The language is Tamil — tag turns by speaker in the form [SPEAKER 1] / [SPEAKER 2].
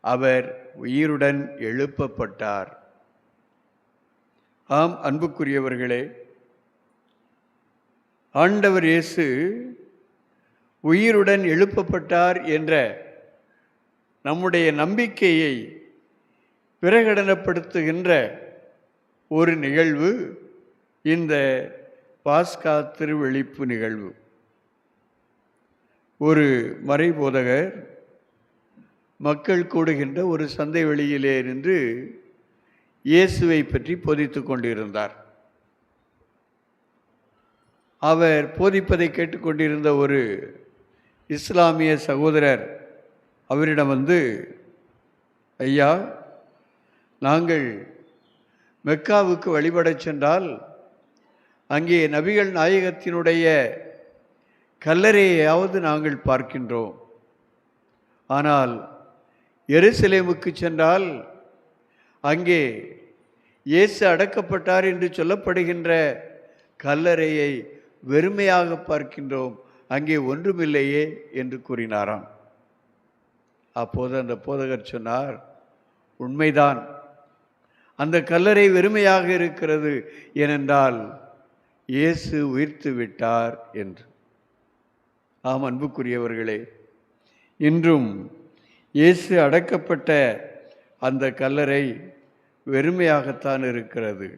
[SPEAKER 1] அவர் உயிருடன் எழுப்பப்பட்டார். ஆம் அன்புக்குரியவர்களே ஆண்டவர் இயேசு உயிருடன் எழுப்பப்பட்டார் என்ற நம்முடைய நம்பிக்கையை பிரகடனப்படுத்துகின்ற ஒரு நிகழ்வு இந்த பாஸ்கா திருவெளிப்பு நிகழ்வு. ஒரு மறைபோதகர் மக்கள் கூடுகின்ற ஒரு சந்தை வெளியிலே நின்று இயேசுவை பற்றி போதித்து கொண்டிருந்தார். அவர் போதிப்பதை கேட்டுக்கொண்டிருந்த ஒரு இஸ்லாமிய சகோதரர் அவரிடம் வந்து ஐயா நாங்கள் மெக்காவுக்கு வழிபடச் சென்றால் அங்கே நபிகள் நாயகத்தினுடைய கல்லறையாவது நாங்கள் பார்க்கின்றோம். ஆனால் எருசலேமுக்கு சென்றால் அங்கே இயேசு அடக்கப்பட்டார் என்று சொல்லப்படுகின்ற கல்லறையை வெறுமையாக பார்க்கின்றோம். அங்கே ஒன்றுமில்லையே என்று கூறினாராம். அப்போது அந்த போதகர் சொன்னார் உண்மைதான். அந்த கல்லறை வெறுமையாக இருக்கிறது ஏனென்றால் இயேசு உயிர்த்து விட்டார் என்று. ஆம் அன்புக்குரியவர்களே இன்றும் இயேசு அடக்கப்பட்ட அந்த கல்லறை வெறுமையாகத்தான் இருக்கிறது.